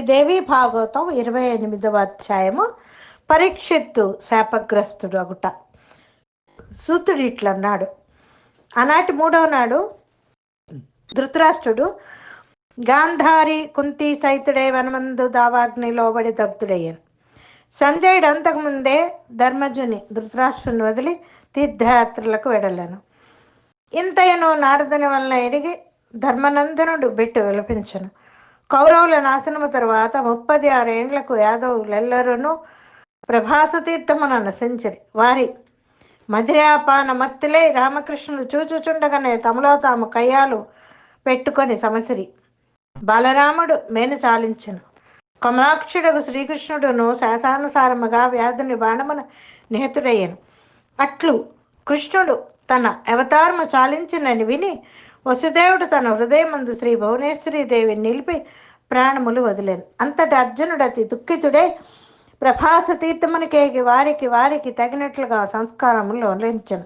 దేవి భాగవతం ఇరవై ఎనిమిదవ అధ్యాయము. పరీక్షిత్తు శాపగ్రస్తుడు అగుట. సూతుడు ఇట్లన్నాడు. ఆనాటి మూడవ నాడు ధృతరాష్ట్రుడు గాంధారి కుంతి సైతుడే వనమందు దావాగ్ని లోబడి దగ్ధుడయ్యాను. సంజయుడు అంతకుముందే ధర్మజుని ధృతరాష్ట్రుని వదిలి తీర్థయాత్రలకు వెడలను. ఇంతయను నారదుని వలన ఎరిగి ధర్మనందనుడు బిట్టు విలపించను. కౌరవుల నాశనము తర్వాత ముప్పది ఆరేండ్లకు యాదవులెల్లరూ ప్రభాస తీర్థమున నశించరి వారి మధిరాపాన మత్తులే రామకృష్ణులు చూచుచుండగానే తమలో తాము కయ్యాలు పెట్టుకొని సమసిరి. బాలరాముడు మేను చాలించను. కమలాక్షుడకు శ్రీకృష్ణుడును శాసానుసారముగా వ్యాధుని బాణమున నిహతుడయ్యను. అట్లు కృష్ణుడు తన అవతారము చాలించినని విని వసుదేవుడు తన హృదయమందు శ్రీ భువనేశ్వరి దేవిని నిలిపి ప్రాణములు వదిలేను. అంతటి అర్జునుడు అతి దుఃఖితుడే ప్రభాస తీర్థమునికేగి వారికి వారికి తగినట్లుగా సంస్కారములు వదిలించను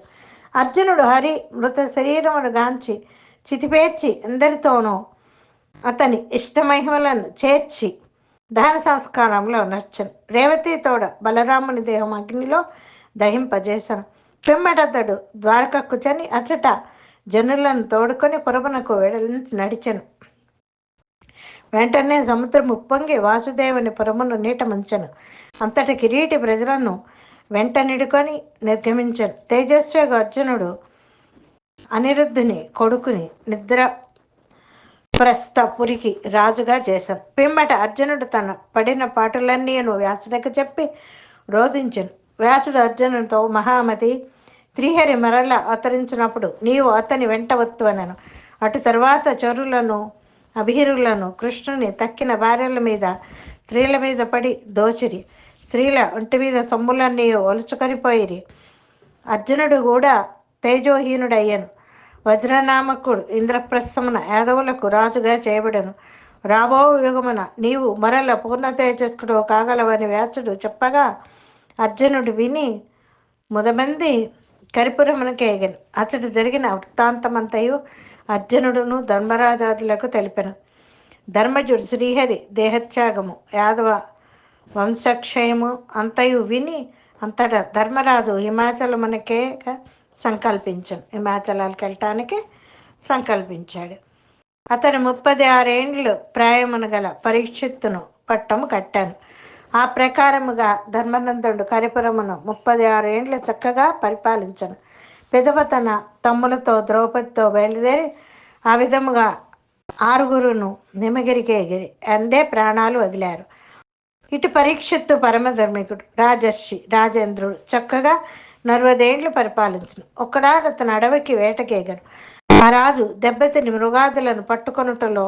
అర్జునుడు హరి మృత శరీరమును గాంచి చితిపేర్చి అందరితోనూ అతని ఇష్టమహిమలను చేర్చి దహన సంస్కారంలో నచ్చను రేవతి తోడ బలరాముని దేహం అగ్నిలో దహింపజేశాను పిమ్మటతడు ద్వారకకు చని అచట జనులను తోడుకొని పురమునకు వెడలించి నడిచెను. వెంటనే సముద్రం ఉప్పొంగి వాసుదేవుని పురమును నీట ముంచెను. అంతటి కిరీటి ప్రజలను వెంట నిడుకొని నిర్గమించను. తేజస్విగా అర్జునుడు అనిరుద్ధుని కొడుకుని నిద్ర ప్రస్థపురికి రాజుగా చేశాను. పిమ్మట అర్జునుడు తన పడిన పాటలన్నీను వ్యాసుడికి చెప్పి రోధించను. వ్యాసుడు అర్జునుడితో మహామతి త్రిహరి మరల అవతరించినప్పుడు నీవు అతని వెంట వత్తు అనను. అటు తర్వాత చరులను అభిరులను కృష్ణుని తక్కిన భార్యల మీద స్త్రీల మీద పడి దోచిరి. స్త్రీల ఒంటి మీద సొమ్ములన్నీ ఒలుచుకొనిపోయిరి. అర్జునుడు కూడా తేజోహీనుడయ్యను. వజ్రనామకుడు ఇంద్రప్రస్థమున యాదవులకు రాజుగా చేయబడను. రాబో యుగమున నీవు మరల పూర్ణ తేజస్కుడు కాగలవని వ్యాసుడు చెప్పగా అర్జునుడు విని ముదమంది కరిపురమునకేగను. అతడు జరిగిన వృత్తాంతమంతయు అర్జునుడును ధర్మరాజాదులకు తెలిపెను. ధర్మజుడు శ్రీహరి దేహత్యాగము యాదవ వంశక్షయము అంతయు విని అంతటా ధర్మరాజు హిమాచలమునకే సంకల్పించను. హిమాచలాలకు వెళ్ళటానికి సంకల్పించాడు. అతను ముప్పది ఆరేండ్లు ప్రాయమును గల పరీక్షిత్తును పట్టము కట్టాను. ఆ ప్రకారముగా ధర్మనందుడు కరిపురమును ముప్పది ఏండ్లు చక్కగా పరిపాలించను. పెదవ తన తమ్ములతో ద్రౌపదితో బయలుదేరి ఆ విధముగా ఆరుగురును నిమగిరికి ఎగిరి అందే ప్రాణాలు వదిలారు. ఇటు పరీక్షిత్తు పరమధర్మికుడు రాజర్షి రాజేంద్రుడు చక్కగా నలభదేండ్లు పరిపాలించను. ఒకనాడు అతను అడవికి వేటకేగను. ఆ రాజు దెబ్బతిని మృగాదులను పట్టుకొనుటలో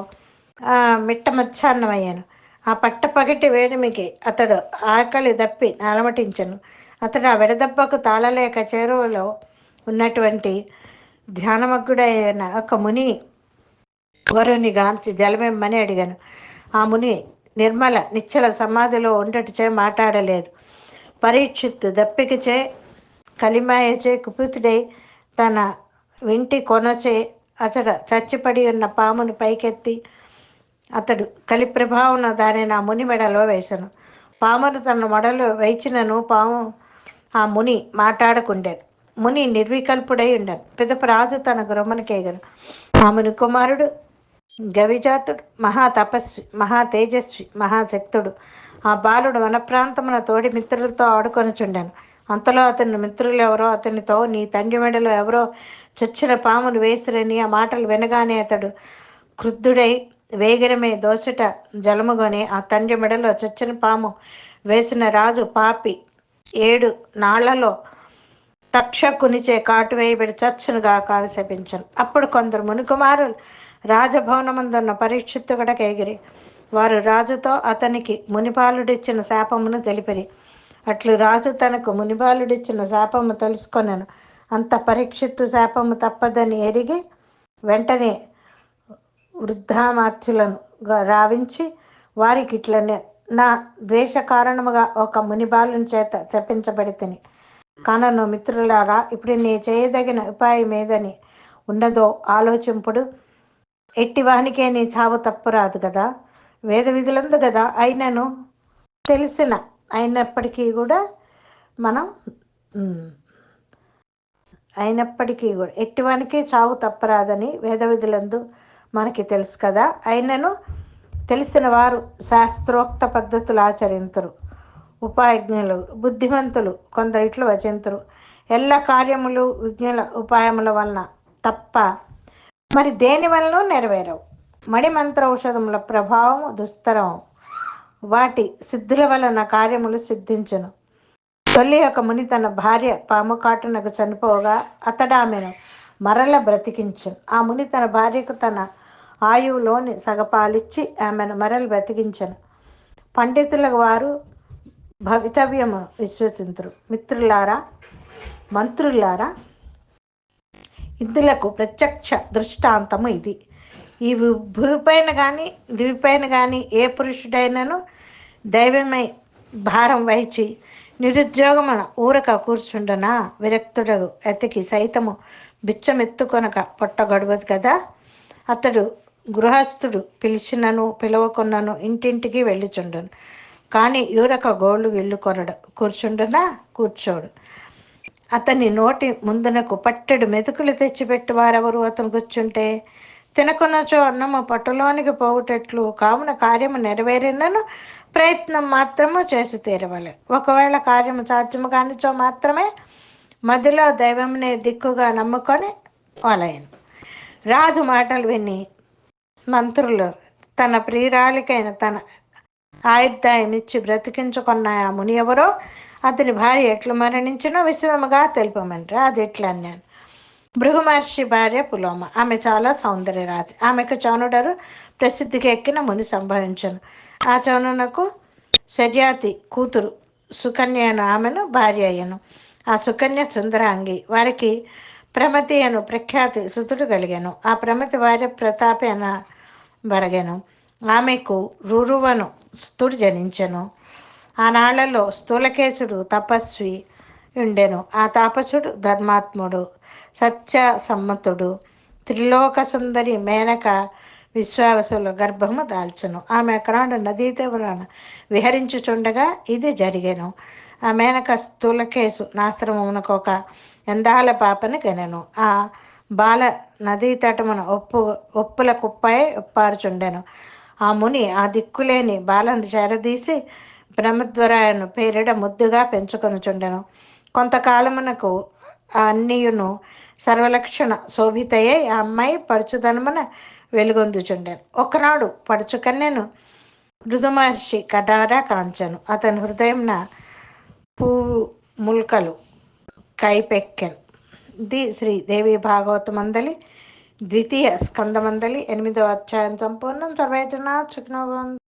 మిట్టమచ్చాన్నమయ్యాను ఆ పట్ట పగటి వేడిమికి అతడు ఆకలి దప్పి అలమటించను అతడు ఆ వెడదెబ్బకు తాళలేక చేరువలో ఉన్నటువంటి ధ్యానమగ్గుడైన ఒక ముని వరుని గాంచి జలమిమ్మని అడిగాను. ఆ ముని నిర్మల నిచ్చల సమాధిలో ఉండటిచే మాట్లాడలేదు పరీక్షిత్తు దప్పికచే కలిమాయచే కుపితుడై తన వింటి కొనచే అతడ చచ్చిపడి ఉన్న పామును పైకెత్తి అతడు కలి ప్రభావం దానిని ఆ ముని మెడలో వేసను. పామును తన మెడలో వేచినను పాము ఆ ముని మాట్లాడకుండాను. ముని నిర్వికల్పుడై ఉండను. పిదప రాజు తన గృహమునికేగను ఆ ముని కుమారుడు గవిజాతుడు మహా తపస్వి మహా తేజస్వి మహాశక్తుడు ఆ బాలుడు వనప్రాంతమున తోడి మిత్రులతో ఆడుకొనుచుండాను. అంతలో అతని మిత్రులు ఎవరో అతనితో నీ తండ్రి మెడలో ఎవరో చచ్చిన పామును వేసిరని ఆ మాటలు వినగానే అతడు క్రుద్ధుడై వేగిరమే దోసట జలముగొని ఆ తండ్రి మెడలో చచ్చిన పాము వేసిన రాజు పాపి ఏడు నాళ్ళలో తక్షకునిచే కాటు వేయబడి చచ్చునుగా కాలశపించను. అప్పుడు కొందరు మునికుమారులు రాజభవనమందున్న పరీక్షిత్తు గడక ఎగిరి వారు రాజుతో అతనికి మునిపాలుడిచ్చిన శాపమును తెలిపిరి. అట్లు రాజు తనకు మునిపాలుడిచ్చిన శాపము తెలుసుకొనను. అంత పరీక్షిత్తు శాపము తప్పదని ఎరిగి వెంటనే వృద్ధామార్చులను రావించి వారికి ఇట్లనే నా ద్వేష కారణముగా ఒక మునిబాలుని చేత శపించబడి తిని కానను మిత్రులారా ఇప్పుడు నీ చేయదగిన ఉపాయం ఏదని ఉన్నదో ఆలోచింపుడు ఎట్టి వానికే నీ చావు తప్పురాదు కదా వేద విధులందు కదా అయినను తెలిసిన అయినప్పటికీ కూడా మనం అయినప్పటికీ కూడా ఎట్టివానికి చావు తప్పరాదని వేద విధులందు మనకి తెలుసు కదా. అయినను తెలిసిన వారు శాస్త్రోక్త పద్ధతులు ఆచరించరు ఉపాయజ్ఞులు బుద్ధిమంతులు కొందరిట్లు వచింతరు. ఎల్ల కార్యములు విజ్ఞుల ఉపాయముల వలన తప్ప మరి దేని వలన నెరవేరవు. మణిమంత్ర ఔషధముల ప్రభావము దుస్తరం వాటి సిద్ధుల వలన కార్యములు సిద్ధించును. తొలి యొక్క ముని తన భార్య పాము కాటునకు చనిపోగా అతడామెను మరల బ్రతికించు ఆ ముని తన భార్యకు తన ఆయువులోని సగపాలిచ్చి ఆమెను మరలు బ్రతికించను. పండితుల వారు భవితవ్యమును విశ్వసింతురు. మిత్రులారా మంత్రులారా ఇందులకు ప్రత్యక్ష దృష్టాంతము ఇది. ఈ భూమిపైన కానీ దివిపైన కానీ ఏ పురుషుడైనను దైవమై భారం వహించి నిరుద్యోగమున ఊరక కూర్చుండనా? విరక్తుడగు ఎతికి సైతము బిచ్చమెత్తుకొనక పొట్ట గడవదు కదా? అతడు గృహస్థుడు పిలిచినను పిలవకున్నను ఇంటింటికి వెళ్ళిచుండను. కానీ యూరక గోళ్ళు ఇల్లు కొనడు కూర్చుండునా? కూర్చోడు. అతని నోటి ముందునకు పట్టెడు మెతుకులు తెచ్చిపెట్టి వారెవరు అతను కూర్చుంటే తినకునచో అన్నము పట్టులోనికి పోవుటట్లు కావున కార్యము నెరవేరినను ప్రయత్నం మాత్రము చేసి తీరవాలి. ఒకవేళ కార్యము సాధ్యము కానిచో మాత్రమే మధ్యలో దైవంనే దిక్కుగా నమ్ముకొని వాళ్ళయను రాజు మాటలు విని మంత్రులు. తన ప్రియురాలికైన తన ఆయుర్దాయమిచ్చి బ్రతికించుకున్న ఆ ముని ఎవరో? అతని భార్య ఎట్లు మరణించినో విశదముగా తెలుపమంటారు. అది ఎట్లా అన్నాను భృగు మహర్షి భార్య పులోమ. ఆమె చాలా సౌందర్యరాజు ఆమెకు చౌనుడరు ప్రసిద్ధికి ఎక్కిన ముని సంభవించను. ఆ చౌనునకు శర్యాతి కూతురు సుకన్యను ఆమెను భార్య అయ్యను. ఆ సుకన్య సుందరాంగి వారికి ప్రమతి అను ప్రఖ్యాతి సుతుడు కలిగాను. ఆ ప్రమతి వారి ప్రతాపి అన బరగెను. ఆమెకు రురువను స్థుడు జనించెను. ఆ స్థూలకేశుడు తపస్వి ఉండెను ఆ తాపసుడు ధర్మాత్ముడు సత్య సమ్మతుడు త్రిలోక సుందరి మేనక విశ్వావసుల గర్భము దాల్చును. ఆమె అక్కడ నదీ తీవ్రాన విహరించుచుండగా ఇది జరిగాను. ఆ మేనక స్థూలకేసు నాశ్రమమునకు ఒక ఎందాల పాపని గనెను. ఆ బాల నదీ తటమున ఒప్పు ఒప్పుల కుప్పై ఒప్పారుచుండెను. ఆ ముని ఆ దిక్కులేని బాలను చేరదీసి బ్రహ్మద్వరాయను పేరిడ ముద్దుగా పెంచుకొనుచుండెను. కొంతకాలమునకు ఆ అన్నియును సర్వలక్షణ శోభితయ్యే ఆ అమ్మాయి పడుచుదనమున వెలుగొందుచుండెను. ఒకనాడు పడుచుకన్నెను మృదుమహర్షి కటారా కాంచను. అతని హృదయంన పువ్వు ముల్కలు కైపెక్కెన్. ది శ్రీ దేవి భాగవతమందలి ద్వితీయ స్కందమందలి ఎనిమిదవ అధ్యాయం సంపూర్ణం. సర్వేజన చుక్నభవంతు